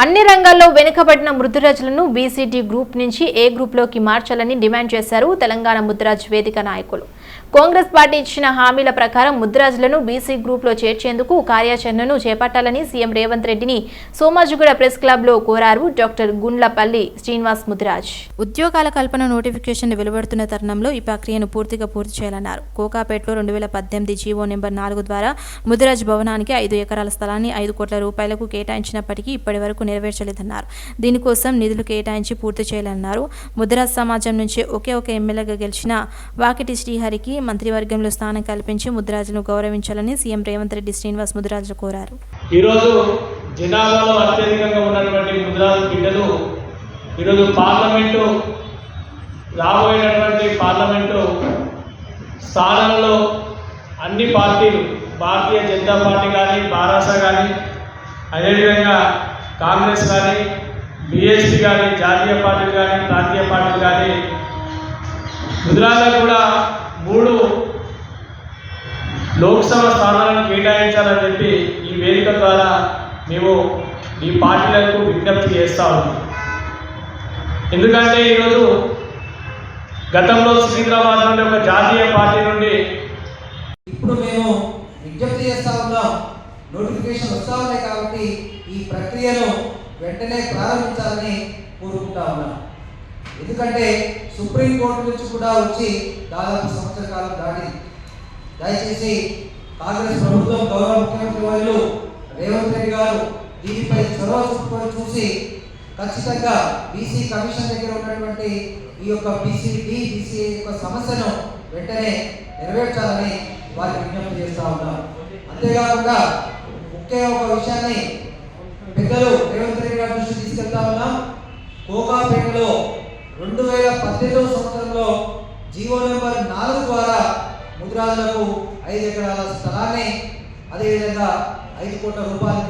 అన్ని రంగాల్లో వెనుకబడిన మృతురాజులను బీసీటీ గ్రూప్ నుంచి ఏ గ్రూప్లోకి మార్చాలని డిమాండ్ చేశారు తెలంగాణ ముద్రాజ్ వేదిక నాయకులు. కాంగ్రెస్ పార్టీ ఇచ్చిన హామీల ప్రకారం ముద్రాజులను బీసీ గ్రూప్లో చేర్చేందుకు కార్యాచరణను చేపట్టాలని సీఎం రేవంత్ రెడ్డిని సోమాజిగూడ ప్రెస్ క్లబ్లో కోరారు డాక్టర్ గుండ్లపల్లి శ్రీనివాస్ ముద్రాజ్. ఉద్యోగాల కల్పన నోటిఫికేషన్ వెలువడుతున్న తరుణంలో ఈ ప్రక్రియను పూర్తిగా పూర్తి చేయాలన్నారు. కోకాపేటలో రెండు వేల పద్దెనిమిది జీవో నెంబర్ నాలుగు ద్వారా ముద్రాజ్ భవనానికి ఐదు ఎకరాల స్థలాన్ని ఐదు కోట్ల రూపాయలకు కేటాయించినప్పటికీ ఇప్పటి వరకు నెరవేర్చలేదన్నారు. దీనికోసం నిధులు కేటాయించి పూర్తి చేయాలన్నారు. ముద్రాజ్ సమాజం నుంచి ఒకే ఒక ఎమ్మెల్యేగా గెలిచిన వాకిటి శ్రీహరికి మంత్రివర్గంలో స్థానం కల్పించి ముద్రాజును గౌరవించాలని సీఎం రేవంత్ రెడ్డి శ్రీనివాస్ ముదిరాజులు కోరారు. ఈరోజు జనాభాలో అత్యధికంగా ఉన్నటువంటి ముద్రాజు బిడ్డలు ఈరోజు పార్లమెంటు రాబోయేటటువంటి పార్లమెంటు స్థానంలో అన్ని పార్టీలు భారతీయ జనతా పార్టీ కానీ బారాస కానీ అదేవిధంగా కాంగ్రెస్ కానీ బీఎస్పీ కానీ జాతీయ పార్టీలు కానీ ప్రాంతీయ పార్టీలు కానీ గుజరాత్లో కూడా లోక్సభ స్థానాలను కేటాయించాలని చెప్పి ఈ వేదిక ద్వారా మేము ఈ పార్టీలకు విజ్ఞప్తి చేస్తా ఉన్నాం. ఎందుకంటే ఈరోజు గతంలో సికింద్రాబాద్ నుండి ఒక జాతీయ పార్టీ నుండి ఇప్పుడు మేము విజ్ఞప్తి చేస్తా ఉన్నాం. నోటిఫికేషన్ వస్తా ఉన్నాయి కాబట్టి ఈ ప్రక్రియను వెంటనే ప్రారంభించాలని కోరుకుంటా ఉన్నాం. ఎందుకంటే సుప్రీంకోర్టు నుంచి కూడా వచ్చి దాదాపు సంవత్సర కాలం దాటింది. దయచేసి కాంగ్రెస్ ప్రభుత్వం గౌరవ ముఖ్యమంత్రి వారు రేవంత్ రెడ్డి గారు దీనిపై చొరవ చూసి ఖచ్చితంగా బీసీ కమిషన్ దగ్గర ఉన్నటువంటి ఈ యొక్క బీసీ డి బీసీ యొక్క సమస్యను వెంటనే నెరవేర్చాలని వారికి విజ్ఞప్తి చేస్తా ఉన్నాం అంతేకాకుండా ముఖ్య ఒక విషయాన్ని పెద్దలు రేవంత్ రెడ్డి గారి దృష్టి తీసుకెళ్తా ఉన్నాం. కోకాపేటలో రెండు వేల పద్దెనిమిదవ సంవత్సరంలో జీవో నెంబర్ నాలుగు ద్వారా ముద్రాలకు ఐదు ఎకరాల స్థలాన్ని అదేవిధంగా ఐదు కోట్ల రూపాయలు